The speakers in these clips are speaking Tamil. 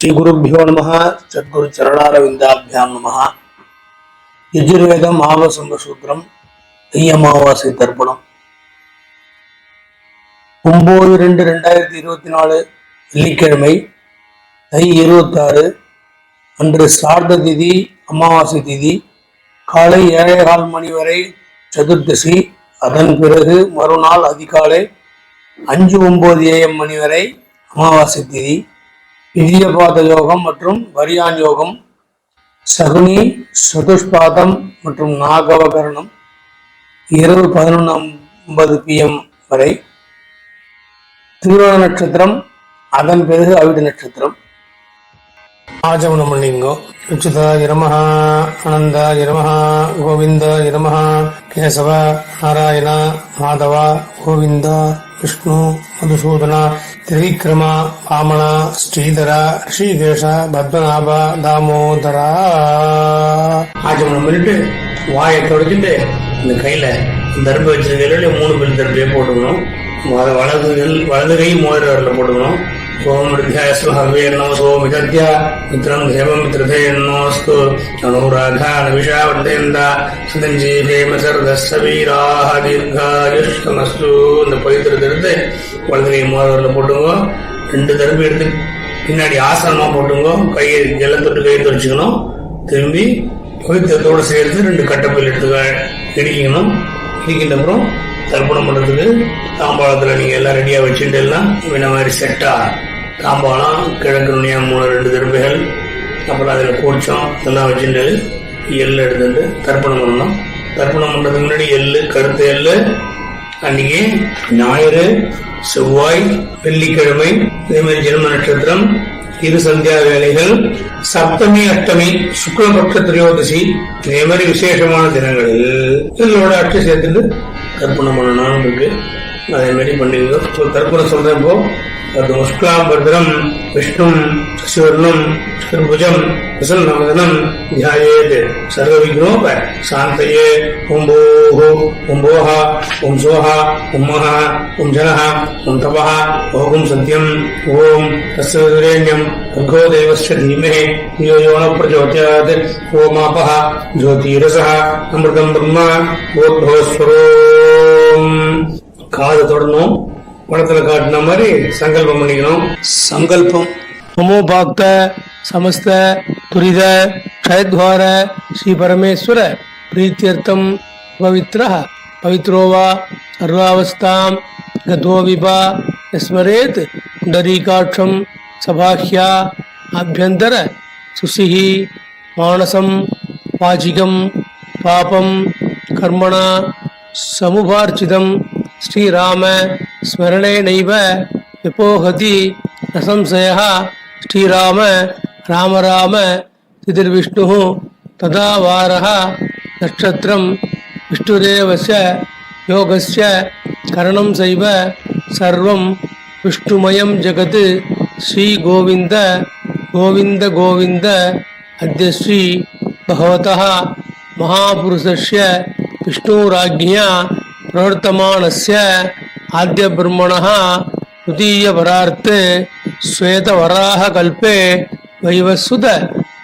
ஸ்ரீ குருபியோ நம சத்குரு சரணாரவிந்தாபியாம் நம யஜுர்வேதம் ஆவசம்ப சூத்திரம் ஐயமாவாசை தர்ப்பணம். ஒன்பது ரெண்டு ரெண்டாயிரத்தி இருபத்தி நாலு வெள்ளிக்கிழமை தை இருபத்தாறு அன்று ஸ்ரார்த்த திதி அமாவாசை திதி காலை ஏழை கால் மணி வரை சதுர்தசி அதன் பிறகு மறுநாள் அதிகாலை அஞ்சு ஒன்பது ஏஎம் மணி வரை அமாவாசை திதி. இடியபாத யோகம் மற்றும் வரியான் யோகம் சகுனி சதுஷ்பாதம் மற்றும் நாகவகரணம் இரவு பதினொன்று ஐம்பது பிஎம் வரை. திருவோண நட்சத்திரம் அதன் பிறகு அவிட நட்சத்திரம். ஆச்சமனம் பண்ணிங்கோ உச்சிதா இரமஹா ஆனந்தாய இரமஹா கோவிந்தா இரமஹா கேசவ நாராயணா மாதவா கோவிந்தா விஷ்ணு மதுசூதனா திரிவிக்ரம வாமன ஸ்ரீதரா ஸ்ரீகேஷா பத்மநாபா தாமோதரா. ஆச்சமனம் பண்ணிட்டு வாயை தொடச்சிட்டு இந்த கையில தர்பை வச்சிருக்கையில மூணு பில் தர்பையை போட்டுக்கணும். அதை வலது வலது கை மோதிர வரல போட்டுக்கணும் ஓம் ரித்யாஸ்வஹவே நமசோ மிதத்ய மித்ரம் தேவம் மித்ரதேன்னோஸ்து அனுராதா நவிஷா வர்தயந்தா சுதஞ்சீவேம சர்தஸ்வீராக தீர்காயுஷ்கமஸ்து இந்த பவித்திரத்தை குழந்தைய வலது கை மோதிரத்தில் போட்டுங்க. ரெண்டு தடவை எடுத்து பின்னாடி ஆசனமாக போட்டுங்க. கையை ஜலத்தொட்டு கையை துடைச்சிக்கணும். திரும்பி பவித்திரத்தோடு சேர்த்து ரெண்டு கட்டப்பையில் எடுத்து இடிக்கணும். இடிக்கின்ற அப்புறம் தர்ப்பணம் பண்ணுறதுக்கு தாம்பாளத்தில் நீங்கள் எல்லாம் ரெடியாக வச்சுட்டு எல்லாம் இந்த மாதிரி செட்டாக தாம்பாளம் கிழக்கு நுனியா மூணு ரெண்டு திருப்பைகள் அப்புறம் அதில் கூச்சம் இதெல்லாம் வச்சுட்டு எள் எடுத்துட்டு தர்ப்பணம் பண்ணணும். தர்ப்பணம் பண்ணுறதுக்கு முன்னாடி எள்ளு கருத்து எள்ளு அன்னைக்கு ஞாயிறு செவ்வாய் வெள்ளிக்கிழமை இதே ஜென்ம நட்சத்திரம் இரு சந்தியா வேலைகள் சப்தமி அஷ்டமி சுக்லபக்ஷ திரையோதசி இதே மாதிரி விசேஷமான தினங்களில் இதோட அட்டை சேர்த்துட்டு தர்ப்பணம் பண்ணணும் இருக்கு அதே மாதிரி பண்ணிங்க இப்போ தர்ப்பணம் சொல்றேன் இப்போ அது சுக்லாம்பரம் விஷ்ணும் சிவர்ணம் திருபுஜம் பிரசன்னவதனம் ध्यायेत् सर्वविघ्नोप शान्तये ॐ भोः ॐ भोः ॐ सोः ॐ महः ॐ जनः ॐ तपः ॐ सत्यम् ॐ तस्य विरेण्यम् भर्गो देवस्य धीमहि धियो यो न प्रचोदयात् ओमापः ज्योतिरसः अमृतम् ब्रह्म போத்பவஸ்வரோம் காதை தொடணும் படத்துல காட்டின மாதிரி சங்கல்பம் பண்ணிக்கணும். சங்கல்பம். மமோபாக்த சமஸ்த துரித க்ஷயத்வார ஸ்ரீ பரமேஸ்வர பிரீத்தியர்த்தம் பவித்ர பவித்ரோவா சர்வாவஸ்தாம் கதோ விபா ஸ்மரேத் குண்டரீகாட்சம் சபாஹ்யா அபியந்தர சுசிஹி மானசம் வாச்சிகம் பாபம் கர்மணா சமுபார்ச்சிதம் ஸ்ரீராம ஸ்மரணே ஸ்மரணேனைவ விபோகதி நசம்சய ஸ்ரீராம ராம ராம திதிர்விஷ்ணு ததா வாரः நட்சத்திரம் விஷ்ணுரேவஸ்ய யோகஸ்ய கரணம் செய்வ சர்வம் விஷ்ணுமயம் ஜெகத் ஸ்ரீ கோவிந்த கோவிந்த கோவிந்த அத்ய ஸ்ரீ பகவதः महापुरुषस्य विष्णुराज्ञया प्रवर्तमानस्य आद्यब्रह्मणः द्वितीयपरार्थे श्वेतवराहकल्पे वैवस्वत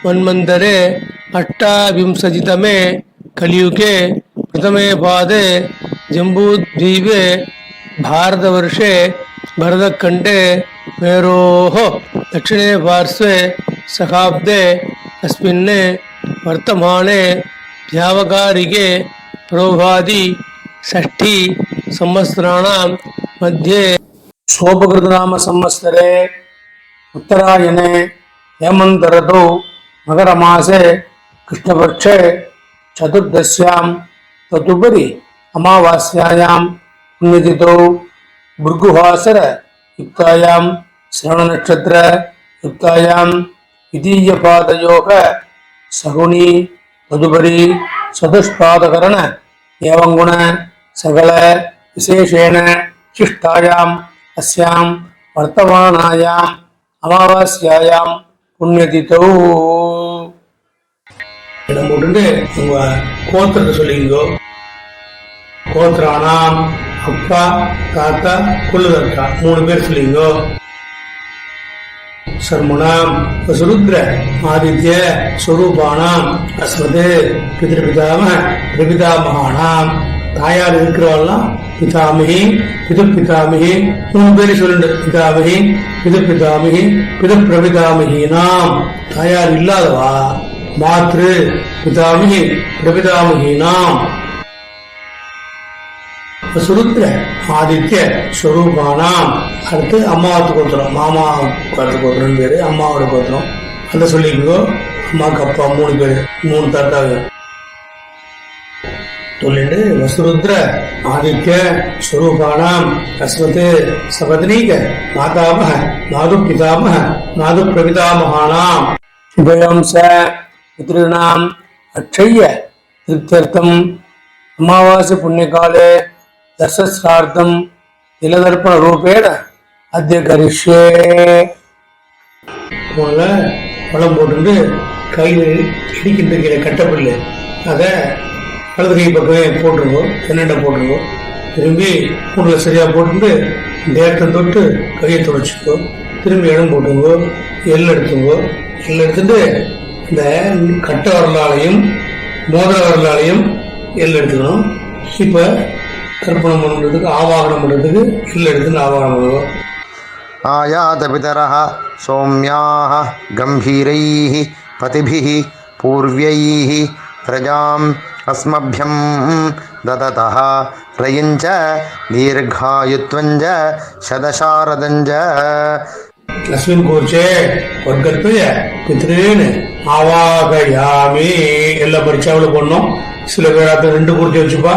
मन्वन्तरे अष्टाविंशतितमे कलियुगे प्रथमे पादे जम्बूद्वीपे भारतवर्षे भरतखण्डे मेरोः दक्षिणे पार्श्वे सखाब्दे अस्मिन् वर्तमाने व्यावकारिके प्रोभादि षष्ठी संवत्सराणां मध्ये सोपकृतनाम संवत्सरे उत्तरायणे हेमन्तऋतौ मकरमासे कृष्णपक्षे चतुर्दश्यां तदुपरि अमावास्यायां पुण्यतिथौ भृगुहासर युक्तायां श्रवणनक्षत्र युक्तायां द्वितीयपादयोग सगुणी तदुपरि चतुष्पादकरण एवं गुण சகல விசேஷேன சிஷ்டாயாம் அஸ்யாம் வர்த்தமானாயாம் அமாவாஸ்யாயாம் புண்ணியதித்தோ இடம் போட்டு உங்க கோத்திரத்தை சொல்லிங்கோ கோத்திரானாம் அப்பா தாத்தா குலதர்த்தா மூணு பேர் சொல்லிங்கோ சர்மணாம் சுருத்ர ஆதித்ய சுரூபானாம் அஸ்மது பிதிருபிதாம பிபிதாமகானாம் தாயார் இருக்கிறவாள்லாம் பிதாமகி பிதாமிகி பிதாமகி மூணு பேரு சொல்லுண்டு பிதாமகி பிது பிதாமகி பிது தாயார் இல்லாதவா? மாத்ரு பிதாமகி பிரபிதாமகினாம் சுருத்ர ஆதித்ய ஸ்வரூபானாம். அடுத்து அம்மாவுக்கு கோத்திரம் மாமா கோத்திர கோத்திரம் பேரு. அம்மாவோட கோத்திரம் அந்த சொல்லிக்கோ அம்மாவுக்கு அப்பா மூணு பேரு மூணு தாத்தாங்க. சொல்லிட்டு வசுருத்ர ஆதித்ய ஸ்வரூபானாம் அஸ்மத் சபத்னீக மாதாமக மாது பிதாமக மாது பிரபிதாமகானாம் உபயம் ச பித்ருணாம் அக்ஷய்ய திருப்தியர்த்தம் அமாவாசை புண்ணியகாலே தசஸ்ரார்த்தம் திலதர்ப்பண ரூபேண அத்திய முதல்ல பழம் போட்டுட்டு கையில் இடிக்கின்ற கீழே கட்டப்பில்லை அதை வலது கை பக்கமே போட்டுருவோம் என்னென்ன போட்டிருவோம். திரும்பி மூணில் சரியாக போட்டுட்டு தேட்டை தொட்டு கையை துடைச்சிக்கோ திரும்பி இடம் போட்டுங்கோ எல் எடுத்துங்கோ எல் எடுத்துட்டு இந்த கட்ட வரலாலையும் மோதிர வரலாலையும் எல் எடுத்துக்கணும். இப்போ தர்ப்பணம் பண்ணுறதுக்கு ஆவாகனம் பண்ணுறதுக்கு எல் எடுத்துன்னு ஆவாகனம் பண்ணுவோம். ஆயாத பிதரா சோம்யாக கம்பீரை பதிபிஹி பூர்வியை பிரஜாம் அஸ்மபியம் தததா ரயிஞ்ச தீர்காயுத்வஞ்ச சதசாரதஞ்ச தஸ்மின் கோச்சே ஒர்க்கற்பய பித்ரேன்னு எல்லா பரீட்சாவில் பண்ணோம் சில பேராக்கள் ரெண்டு குறிச்சி வச்சுப்பா.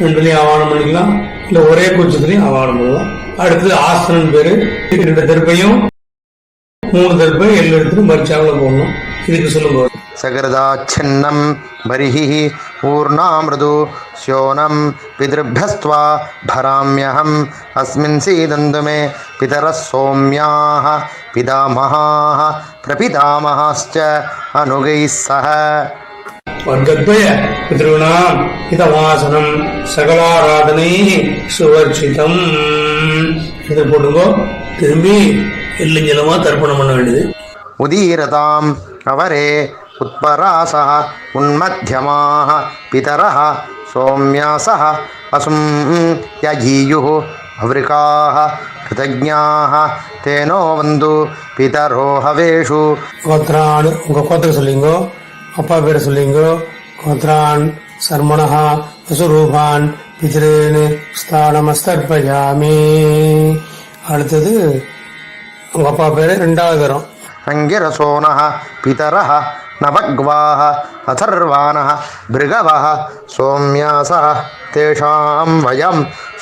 ரெண்டுலையும் ஆவானம் பண்ணிக்கலாம். இல்லை ஒரே குறிச்சத்துலையும் ஆவானம் பண்ணலாம் அடுத்து ஆசனன் பேரு. ரெண்டு தெருப்பையும் மூணு திருப்பை எல்லா இடத்துலையும் பரீட்சாவில் போடணும். இதுக்கு சொல்லுங்க सकृदाच्छिन्नं बर्हिः ऊर्णामृदु स्योनं पितृभ्यस्त्वा भराम्यहम् अस्मिन् सीदन्तु मे पितरः सौम्याः पितामहाः प्रपितामहाश्च अनुगैः सह வர்க்கத்வய பித்ருணாம் இதவாசனம் சகலாராதனை சுவர்ச்சிதம் இது போட்டுங்கோ திரும்பி எல்லுஞ்சலமா தர்ப்பணம் பண்ண வேண்டியது उदीरताम् கவரே உத்பராசா உன்மத்தியமாக பிதர சோமியாச அசும் யஜீயு அவ்ரிகாக கிருதஜாக தேனோ வந்து பிதரோ ஹவேஷு கோத்ரான் உங்கள் கோத்திரம் சொல்லிங்கோ அப்பா பேர் சொல்லிங்கோ கோத்ரான் சர்மணா அசுரூபான் பிதிரேனு ஸ்தானமஸ்தர்பயாமி அடுத்தது உங்கள் அப்பா பேர் ரெண்டாவது தரம். नङ्गिरसो नः नवग्वा अथर्वाण भृगव भृगवः सौम्यासः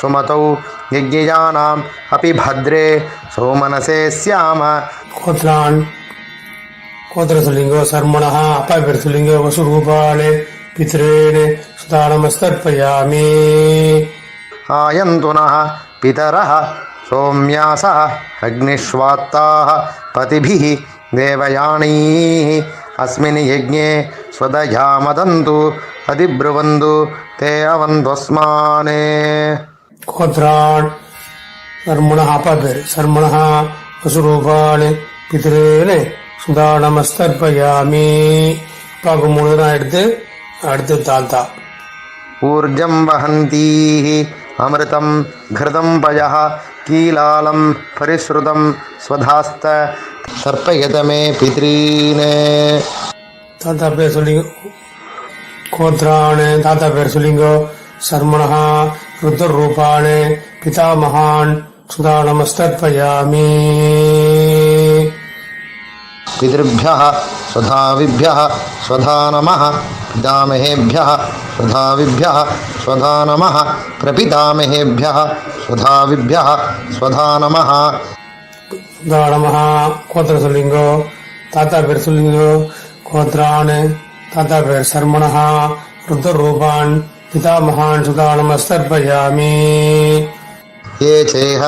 सुमत वयं अपि भद्रे सौमनसे स्याम। गोत्रान् गोत्रतुलिङ्गो सर्मणः अपभृतुलिङ्गो वसुरूपाणे पितॄन् सुतानमस्तर्पयामि। आयन्तु नः पितरः सौम्यासः अग्निष्वात्ताः देवयानीः अस्मिन् यज्ञे स्वदया मदन्तु अधिब्रुवन्तु ते अवन्त्वस्मान् கோத்ரான் சர்மணஹா அப்பா பேர் சர்மணஹா வசுரூபான் பித்ரேன் சுதானமஸ்தர்பயாமி அப்பாவுக்கு மூணு தான் எடுத்து அடுத்து தாத்தா ऊर्जं वहन्तीः अमृतं घृतं पयः कीलालं परिश्रुतं स्वधास्त सर्पयत मे पितॄन् தாத்தா பேர் சொல்லிங்க கோத்ரான் தாத்தா பேர் சொல்லிங்கோ சர்மணஹா ருத்ர ரூபான் பிதாமகான் சுதானமஸ்தர்பயாமி पितृभ्यः स्वधाविभ्यः स्वधा नमः पितामहेभ्यः स्वधाविभ्यः स्वधा नमः प्रपितामहेभ्यः स्वधाविभ्यः स्वधा नमः சுதானமஹா கோத்திரம் சொல்லிங்கோ தாத்தா பேர் சொல்லிங்கோ கோத்ரான் தாத்தா பேர் சர்மணஹா ருத்ர ரூபான் பிதாமகான் சுதானமஸ்தர்பயாமி ये चेह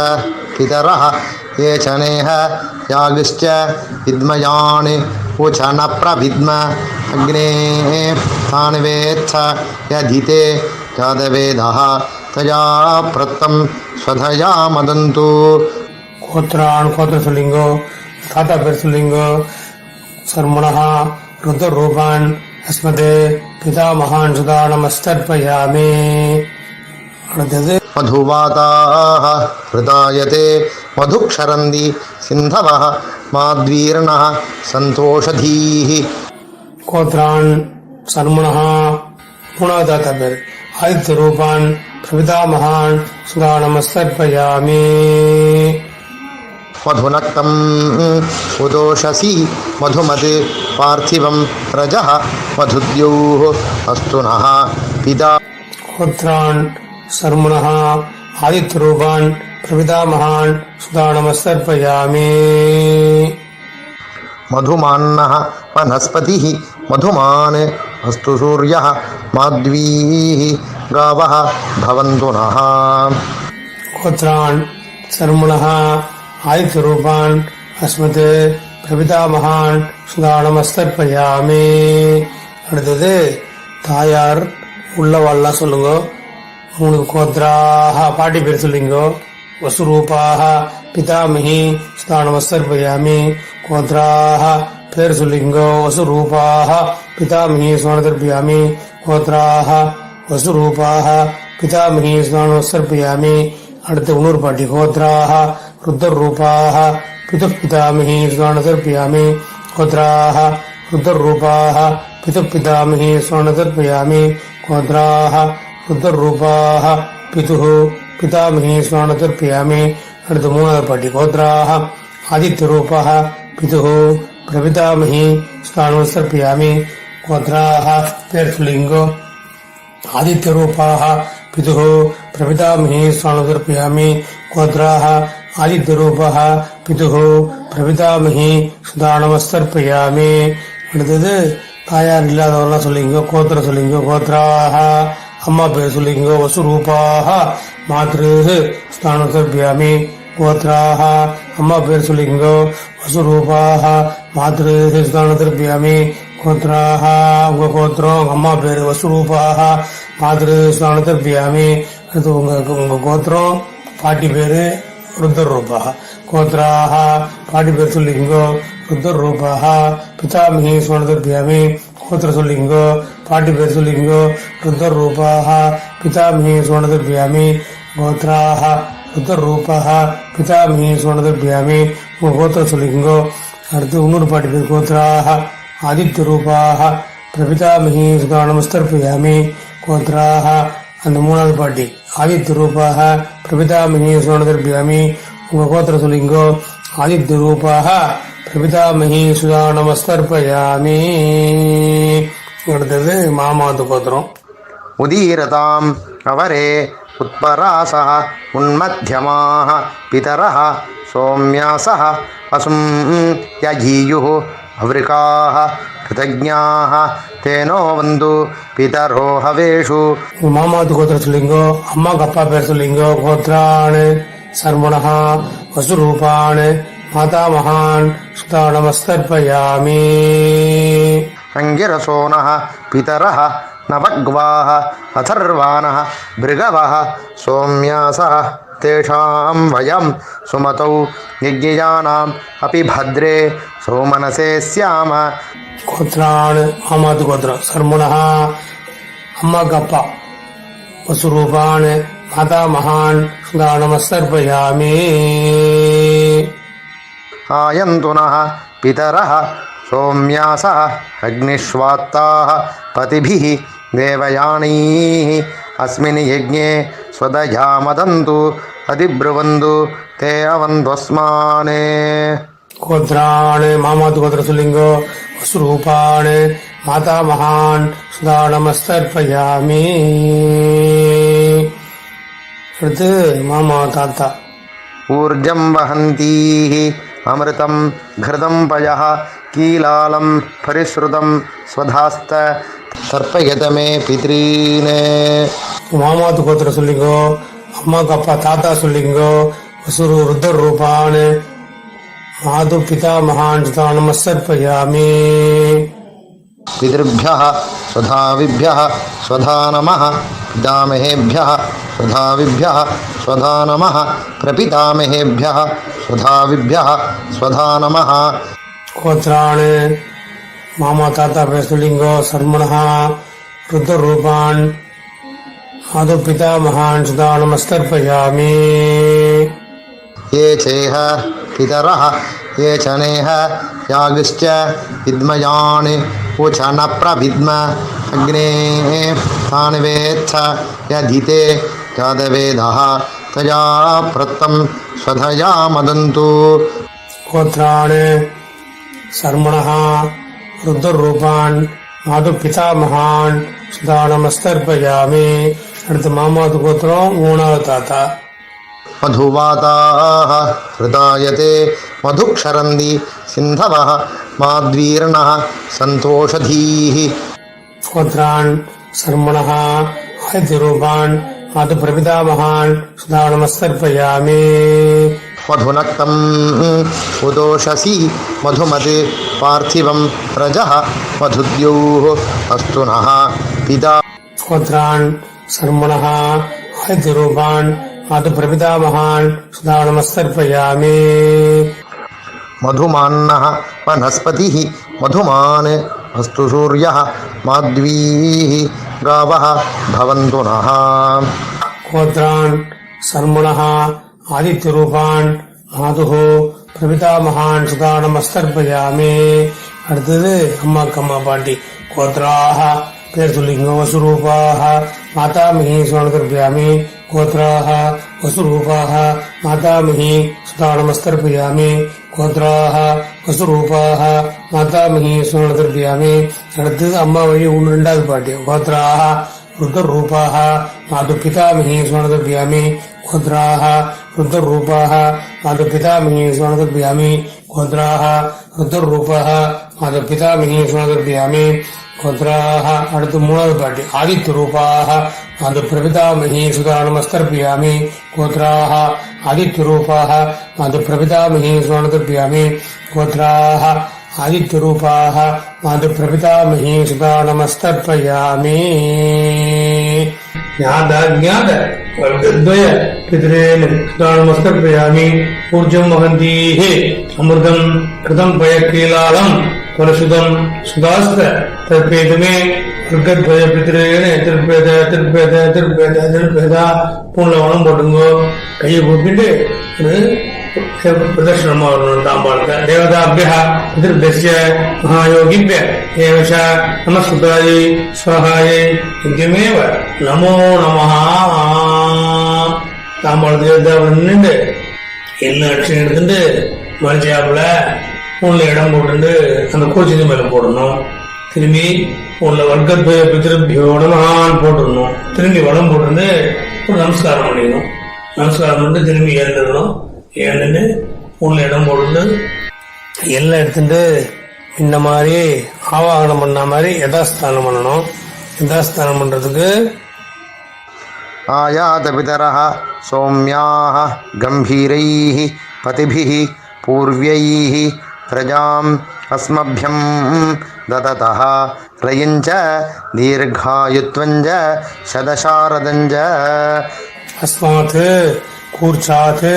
पितरः ये च नेह यागिश्च विद्मयान् उच न प्रविद्म अग्नेः तान् वेत्थ यधिते जातवेदः तया प्रत्तं स्वधया मदन्तु கோத்திரான் கோத்திர சொல்லிங்கோ தாத்தா பேர் சொல்லிங்கோ. சர்மணா ருத ரூபான் அஸ்மதே பிதா மகான் சுதா நமஸ்தர்பயாமே அடுத்தது. மதுவாதாக ஹிருதாயதே மதுக்ஷரந்தி சிந்தவ மாத்வீரண சந்தோஷதீஹி. கோத்ரான் சன்முனஹா மூணாவது பேர். ஆதித்ய ரூபான் பிரபிதா மகான் சுதா நமஸ்தர்பயாமே मधुनक्तम। उदोषसी मधुमदे पार्थिव रज मधुद्यो अस्तु नः। पिता पुत्रान् सर्मुणः आदित्यरूपान् प्रविदामहान् सुदानमसर्पयामि मधुमान वनस्पति मधुमान। अस्तु सूर्य माध्वीः गावः भवन्तु नः। गोत्रान् ஆதித்ய ரூபான் அஸ்மத் பிரபிதா மகான் சுதா நமஸ்தர்ப்பயாமே அடுத்தது தாயார் உள்ளவாள்லாம் சொல்லுங்க. மூணு கோத்ராக பாட்டி பேர் சொல்லிங்கோ. வசுரூபாக பிதாமகி சுதா நமஸ்தர்ப்பயாமி கோத்ராக பேர் சொல்லிங்கோ. வசுரூபாக பிதாமகி சுவானதர்ப்பயாமி கோத்ராக வசுரூபாக பிதாமகி ஸ்நானோசர்ப்பயாமி அடுத்து உணூர் பாட்டி கோத்ராக ருத்தர் ரூபாக பிதுப் பிதாமகி ஸ்நானதர்ப்பயாமி கோத்ராக ருத்தர் ரூபாக பிதுப் பிதாமகி ஸ்நானதர்ப்பயாமி கோத்ராக ருத்தர் ரூபாக பிதுः பிதாமகி ஸ்நானதர்ப்பயாமி அடுத்து மூணாவது பாட்டி கோத்ராக ஆதித்ய ரூபாக பிதுः பிரபிதாமகி ஸ்நானோசர்ப்பயாமி கோத்ராக பேர் சொல்லிங்கோ आदित्यरूपाः पितुः प्रपितामही स्वानुदर्पयामि गोत्राः ஆதித்யரூபா பிதுகு பிரபிதாமகி சுதானமஸ்தர்பயாமே அடுத்தது தாயார் இல்லாதவரெல்லாம் சொல்லிங்கோ கோத்திர சொல்லிங்கோ கோத்ராக அம்மா பேர் சொல்லிங்கோ வசுரூபாக மாத்ரு ஸ்தானமஸ்தர்பயாமே கோத்ராக அம்மா பேர் சொல்லிங்கோ வசுரூபாக மாத்ரு ஸ்தானத்திருப்பியாமே கோத்ராக உங்க கோத்திரம் அம்மா பேர் வசுரூபாக மாத்ரு ஸ்தானத்திருப்பியாமே அடுத்து உங்க உங்க கோத்திரம் பாட்டி பேரு ருத்ர ரூபாக கோத்ராக பாட்டி பேர் சொல்லிங்கோ ருத்ர ரூபாக பிதாமகி ஸ்வனதர்பியாமி கோத்திர சொல்லிங்கோ பாட்டி பேர் சொல்லிங்கோ ருத்ர ரூபாக பிதாமகி ஸ்வனதர்பியாமி கோத்ராக ருத்ர ரூபாக பிதாமகி ஸ்வனதர்பியாமி உங்க கோத்திரம் சொல்லிங்கோ அடுத்து இன்னொரு பாட்டி பேர் கோத்ராக ஆதித்ய ரூபாக பிரபிதாமகி சுதா நமஸ்தர்ப்பயாமி கோத்ராக அந்த மூணாவது பாட்டி ஆதித்ய ரூபாக பிரபிதாமகி சுதானதர்பியாமி உங்க கோத்திரம் சொல்லிங்கோ ஆதித்ய ரூபாக பிரபிதாமகி சுதா நமஸ்தர்ப்பயாமி அடுத்தது மாமாவது கோத்திரம் उदीरताम् अवरे उत्परासः उन्मध्यमाः पितरः सौम्यासः असुं यजीयुः அவரிகாக கிருதஜாக தேனோ வந்து பிதரோ ஹவேஷு மாமாவுக்கு கோத்திரம் சொல்லிங்கோ அம்மாவுக்கு அப்பா பேர் சொல்லிங்கோ கோத்ராணு சர்மணா வசுரூபாணு மாதா மகான் சுதா நமஸ்தர்பயாமி சங்கிரசோன பிதர நவக்வாஹ அதர்வான பிருகவ சோம்யாசா तेषां वयं सुमतौ यज्ञजानाम् अपि भद्रे सोमनसे स्याम। गोत्राणि अहमद् गोत्र सर्मुणः अम्मगप्प वसुरूपाणि माता महान् सुदानमसर्पयामि आयन्तु नः पितरः सोम्यासः अग्निष्वात्ताः पतिभिः देवयाणीः अस्मिन् यज्ञे स्वदया मदन्तु अधिब्रुवन्तु ते अवन्त्वस्मान् கோத்ராணு மாமாவது கோத்திரம் சொல்லிங்கோ வசுரூபான் மாதா மகான் சுதா நமஸ்தர்ப்பயாமி அடுத்து மாமா தாத்தா ऊर्जं वहन्तीः अमृतं घृतं पयः कीलालं परिश्रुतं स्वधास्त तर्पयत मे पितॄन् மாமாவது கோத்திரம் சொல்லிங்கோ அம்மாவுக்கு அப்பா தாத்தா சொல்லிங்கோ வசுரு ருத்ர ரூபான் மாது பிதா மகான் சுதா நமஸ்தர்ப்பயாமி पितृभ्यः स्वधाविभ्यः स्वधा नमः पितामहेभ्यः स्वधाविभ्यः स्वधा नमः प्रपितामहेभ्यः स्वधाविभ्यः स्वधा नमः கோத்ரான் மாமா தாத்தா பேசுலிங்கோ சர்மணः ருத்ரரூபான் आदुपितामहान् सुधा नमस्कर्पयामि ये चेह पितरः ये च नेह यागश्च विद्मयान् उच न प्रभिद्म अग्ने तान् वेत्थ यधिते यादवेदः तया प्रत्तं स्वधया मदन्तु। गोत्राणि सर्मणः रुद्ररूपान् मातुपितामहान् सुधा नमस्कर्पयामि அடுத்து மாமாவது கோத்திரம் மூணாவது தாத்தா मधुवाताः हृदायते मधुक्षरन्ति सिन्धवः माद्वीर्णः सन्तोषधीः கோத்ரான் சர்மணः ஆதித்யரூபான் மாது பிரபிதாமகான் சுதா நமஸ்தர்ப்பயாமி मधुनक्तम् उदोषसि मधुमत् पार्थिवं रजः मधुद्योः अस्तु नः पिता கோத்ரான் சர்மணः ஆதித்யரூபான் மாது பிரபிதாமகான் சுதா நமஸ்தர்ப்பயாமி मधुमान्नः वनस्पतिः मधुमान् अस्तु सूर्यः माध्वीः गावः भवन्तु नः கோத்ரான் சர்மணः ஆதித்யரூபான் மாதுஹோ பிரபிதாமகான் சுதா நமஸ்தர்ப்பயாமி அடுத்தது அம்மாக்கு அம்மா பாட்டி கோத்ராக பேர்த்துலிங்க வசுரூபாக மாதாமிகி சுதானமஸ்தர்பியாமி கோத்ராக வசுரூபாக மாதாமிகி சுதானமஸ்தர்பியாமி கோத்ராக வசுரூபாக மாதாமிகி சுதானமஸ்தர்பியாமி அடுத்து அம்மா வழி ஒன்று ரெண்டாவது பாட்டு கோத்ராக ருத்ரூபாக மாது பிதாமிகி சுதானமஸ்தர்பியாமி கோத்ராக ருத்ரூபாக மாது பிதாமிகி சுதானமஸ்தர்பியாமி கோத்ராக ருத்ரூபாக மாது பிதாமிகி சுதானமஸ்தர்பியாமி மந்த்ராக அடுத்து மூணாவது பாட்டி. ஆதித்ய ரூபாக அந்த பிரபிதாமகி சுதா நமஸ்கர்பியாமி கோத்ராக ஆதித்ய ரூபாக அந்த பிரபிதாமகி சுதா கோத்ராக ஆதித்ய ரூபாக அந்த பிரபிதாமகி சுதா वर्गद्वय पितरेण सुता नमस्तर्पयामि ऊर्जम् वहन्तीः अमृतम् कृतम् पयकीलालम् परशुदम् सुदास्त तर्पेत मे वर्गद्वय पितरेण திருப்பேத திருப்பேத திருப்பேத திருப்பேத பூன்ல போட்டுங்கோ கையை கூப்பிட்டு ஒரு प्रदर्शनम् ताम्बाळ्क देवताभ्यः पितृभ्यश्च महायोगिभ्य एव च नमस्कृतायै स्वाहायै नित्यमेव नमो நமः தாம்பாளத்துக்கு நின்று என்ன அடிச்சு எடுத்துட்டு மறைச்சாப்புல உள்ள இடம் போட்டு அந்த கோச்சிக்கு மேல போடணும் திரும்பி உள்ள வர்க்கத்வய பித்திருப்பியோ நமகான் போட்டுடணும் திரும்பி வடம் போட்டு ஒரு நமஸ்காரம் பண்ணிடணும் நமஸ்காரம் பண்ணிட்டு திரும்பி ஏந்துடணும் ஏழுன்னு உள்ள இடம் போட்டு எல்லாம் எடுத்துட்டு இந்த மாதிரி ஆவாகனம் பண்ண மாதிரி யதாஸ்தானம் பண்ணணும். யதாஸ்தானம் பண்றதுக்கு ஆயாத பிதரா சௌமியாக கம்பீரை பதிபிஹி பூர்வியை பிரஜாம் அஸ்மபியம் தததா ரயிஞ்ச தீர்காயுத்வஞ்ச சதசாரதஞ்ச. அஸ்மாத் கூர்ச்சாத்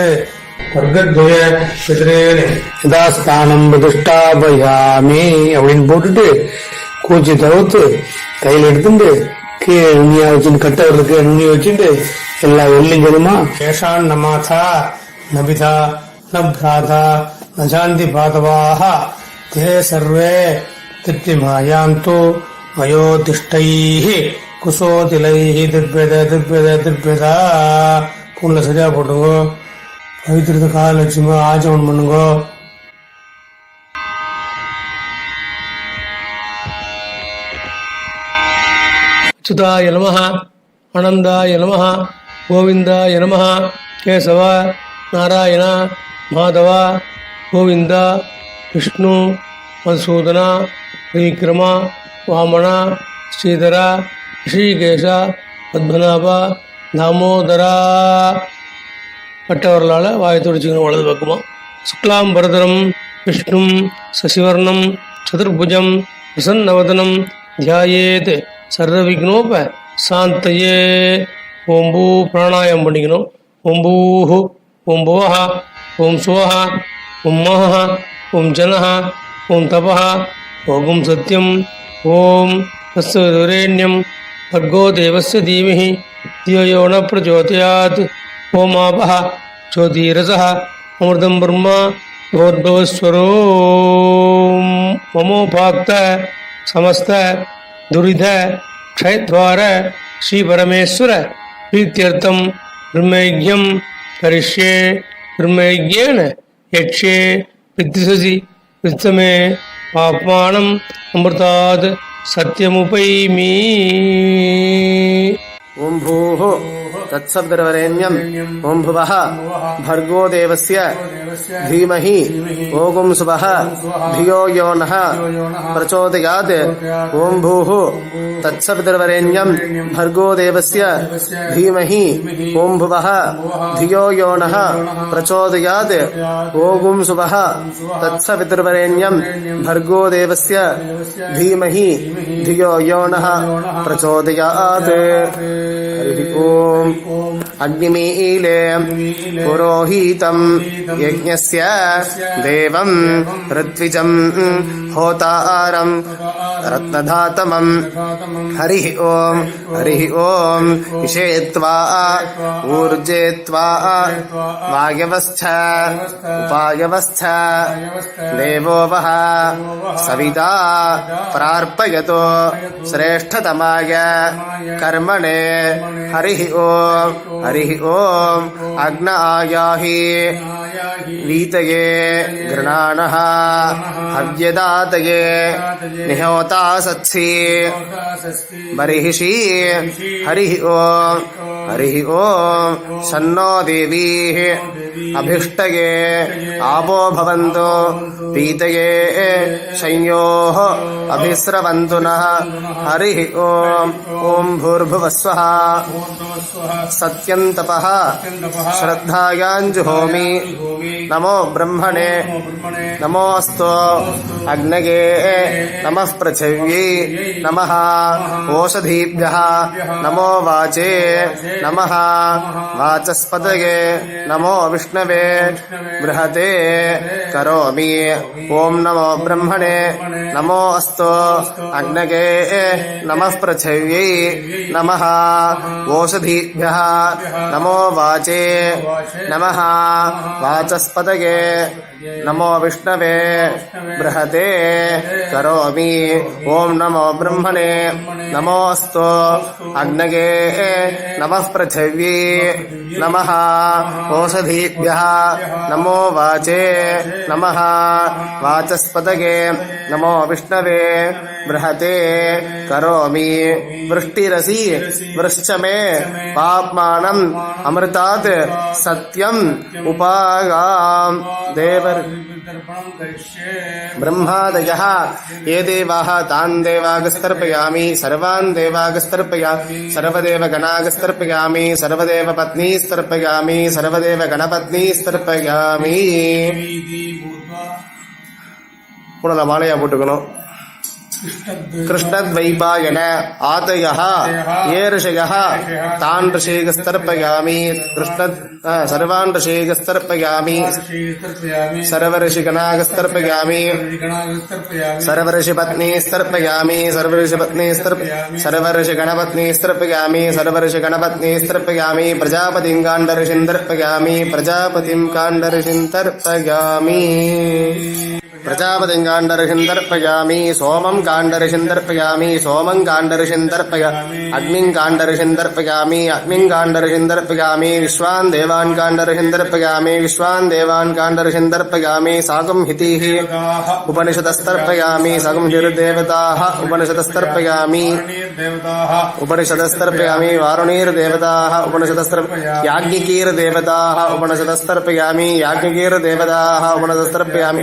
வர்க்கத்வய பிதரேன் யதாஸ்தானம் பிரதிஷ்டாபயாமி அப்படின்னு போட்டுட்டு கூச்சி தவிர்த்து கையில் எடுத்துட்டு கீழே நுண்ணியா வச்சுட்டு கட்டவர்களுக்கு நுண்ணி வச்சுட்டு எல்லா வெள்ளிங்களுமா ஏஷான் நமாதா நபிதா ந பிராதா ந சாந்தி பாதவாக தே சர்வே திருப்திமாயாந்து மயோதிஷ்டைः குசோதிலைः திருப்பேத திருப்பேத திருப்பேதா பூன்ல சரியா போட்டுங்க பவித்திரத்தை கால வச்சுங்க ஆச்சமன் பண்ணுங்க அச்சுதாய நம ஆனந்தாய நம கோவிந்தாய நம கேசவ நாராயண மாதவ கோவிந்த விஷ்ணு மதுசூதன விக்ரம வாமன ஸ்ரீதர ரிஷிகேஷ பத்மநாப தாமோதரா பட்டவர்களால் வாயை துடிச்சுக்கணும் வலது பக்கமாக சுக்லாம் பரதரம் விஷ்ணும் சசிவர்ணம் சதுர்புஜம் பிரசன்னவதனம் தியாயேத் சர்வவிக்னோப சாந்தயே ஓம் பூ பிராணாயம் பண்ணிக்கணும் ஓம் பூஹு ஓம் புவஹ ஓம் சுவஹ ஓம் மஹ ஓம் ஜனஹ ஓம் தபஹ ஓம் சத்யம் ஓம் தஸ்வரேண்யம் भर्गो देवस्य धीमहि धियो यो न प्रचोदयात् ओमापः ज्योतिरसः अमृतं ब्रह्म भगवद्भवस्वरो ममोपाक्त समस्त दुरिध क्षयद्वार श्रीपरमेश्वर प्रीत्यर्थं ब्रह्मयज्ञं करिष्ये ब्रह्मयज्ञेन यक्ष्ये विद्विषसि वित्तमे पाप्मानम् अमृतात् सत्यमुपैमि ॐ भूः तत्सवितर्वरेण्यम् ॐ भुवः भर्गो देवस्य धीमहि ओगुं सुवः धियो यो नः प्रचोदयात् ॐ भूः तत्सवितर्वरेण्यम् भर्गो देवस्य धीमहि ॐ भुवः धियो यो नः प्रचोदयात् ओगुं सुवः तत्सवितर्वरेण्यम् भर्गो देवस्य धीमहि धियो यो नः प्रचोदयात् Eh... हरिः ॐ अग्निमीले पुरोहितं यज्ञस्य देवं ऋत्विजं होतारं रत्नधातमं हरिः ॐ हरिः ॐ विषेत्वा ऊर्जेत्वा वायवस्थ उपायवस्थ देवो वः सविता प्रार्पयतो श्रेष्ठतमाय कर्मणे हरिः ॐ हरिः ॐ अग्न आयाहि वीतये गृणाणः हव्यदातये निहोता सत्सि बर्हिषि हरिः ॐ हरिः ॐ सन्नो देवीः अभिष्टये आपो भवन्तु। पीतये संयोः अभिस्रवन्तु नः हरिः ॐ ॐ भूर्भुवस्वः सत्यन्तपः श्रद्धायाञ्जुहोमि नमो ब्रह्मणे नमोऽस्तु अग्नये नमः पृथिव्यै नमः ओषधीभ्यः नमो वाचे नमः वाचस्पतये नमो विष्णवे बृहते करोमि ॐ नमो ब्रह्मणे नमो अस्तु अग्नये नमः पृथिव्यै नमः ओषधीभ्यः नमो वाचे नमः वाचस्पतये नमो विष्णवे बृहते करोमि ॐ नमो ब्रह्मणे नमो अस्तु अग्नये नमः पृथिव्यै नमः ओषधीभ्यः नमो वाचे नमः वाचस्पतये नमो विष्णवे बृहते करोमि वृष्टिरसि वृश्च मे पाप्मानम् अमृतात् सत्यम् उपागाम् देवर् ब्रह्मादयः ये देवाः तान् देवागस्तर्पयामि सर्वान् देवागस्तर्पयामि सर्वदेव गणागस्तर्पयामि सर्वदेव மூணு மாலையாக போட்டுக்கணும். கிருஷ்ணத்வைபாயன ஆதய ஏருஷய தான் ரிஷேகஸ்தர்ப்பயாமி கிருஷ்ண சர்வான் ரிஷேகஸ்தர்ப்பயாமி சர்வரிஷிகணாகஸ்தர்ப்பயாமி சர்வரிஷிபத்னீஸ்தர்ப்பயாமி சர்வரிஷிபத்னீஸ்தர் சர்வரிஷிகணபத்னீஸ்தர்ப்பயாமி சர்வரிஷிகணபத்னீஸ்தர்ப்பயாமி பிரஜாபதிம் காண்டரிஷிந்தர்ப்பயாமி பிரஜாபதிம் காண்டரிஷிந்தர்ப்பயாமி प्रजापतिं काण्डऋषिन्तर्पयामि प्रजापतिं काण्डऋषिन्दर्पयामि सोमं काण्डऋषिन्दर्पयामि सोमं काण्डऋषिन्दर्पय अग्निं काण्डऋषिन्दर्पयामि अग्निं काण्डऋषिन्दर्पयामि विश्वान् देवान् काण्डऋषिन्दर्पयामि विश्वान् देवान् काण्डऋषिन्दर्पयामि साकं हितिः उपनिषदस्तर्पयामि साकं हिर्देवताः उपनिषदस्तर्पयामि उपनिषदस्तर्पयामि वारुणीर्देवताः उपनिषदस्तर्प याज्ञिकीर्देवताः उपनिषदस्तर्पयामि याज्ञिकीर्देवताः उपनिषदस्तर्पयामि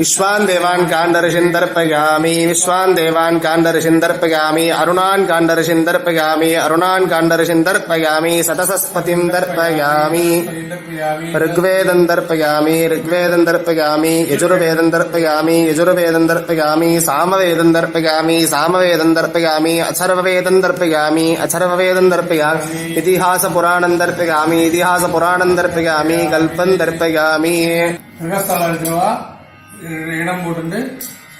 விஸ்வான் தேவான் காண்டரிஷின் தர்ப்பகாமி விஸ்வான் தேவான் காண்டரிஷின் தர்ப்பகாமி அருணான் காண்டரிஷின் தர்ப்பகாமி அருணான் காண்டரிஷின் தர்ப்பகாமி சதசஸ்பதிம் தர்ப்பகாமி ருக்வேதம் தர்ப்பகாமி ருக்வேதம் தர்ப்பகாமி யஜுர்வேதம் தர்ப்பகாமி யஜுர்வேதம் தர்ப்பகாமி சாமவேதம் தர்ப்பகாமி சாமவேதம் தர்ப்பகாமி அச்சர்வவேதம் தர்ப்பகாமி அச்சர்வவேதம் தர்ப்பகாமி இதிஹாச புராணம் தர்ப்பகாமி இதிஹாச புராணம் தர்ப்பகாமி கல்பம் தர்ப்பகாமி. இடம் போட்டு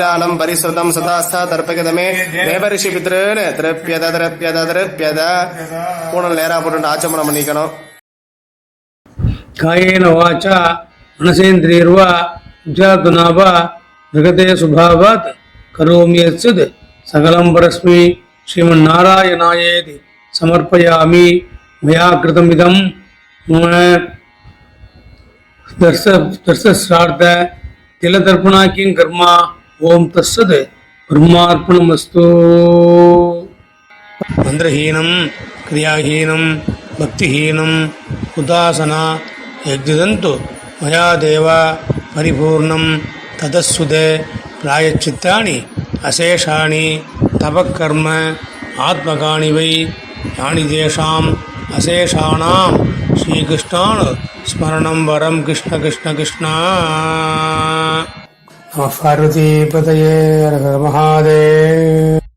कीलालं परिश्रुतं सदास्था तर्पयदमे தேவரிஷி பித்ருன்னு திருப்பியத திருப்பியத திருப்பியத பூனல் நேரா போட்டு ஆச்சமனம் பண்ணிக்கணும் காயேன வாச்சா மனசேந்திரியர்வா உஜாத்துனா வா ஜகதே சுபாவாத் கரோமி யத்சத் சகலம் பரஸ்மை ஸ்ரீமன்னாராயணாயேதி சமர்ப்பயாமி மயா கிருதம் இதம் மம தர்ச தர்சஸ்ரார்த்த திலதர்ப்பணாக்கியம் கர்மா ஓம் தஸ்ஸத் பிரம்மார்ப்பணமஸ்து மந்திரஹீனம் கிரியாஹீனம் பக்திஹீனம் உதாசனா யஜ்ஜதந்து. மயா தேவா பரிபூர்ணம் ததஸ்சுதே பிராயச்சித்தாணி அசேஷாணி தபக்கர்ம ஆத்மகாணிவை யானி தேஷாம் அசேஷானாம். ஸ்ரீகிருஷ்ணான் ஸ்மரணம் வரம் கிருஷ்ண கிருஷ்ண கிருஷ்ணா. நம பார்வதி பதயே மகாதேவ்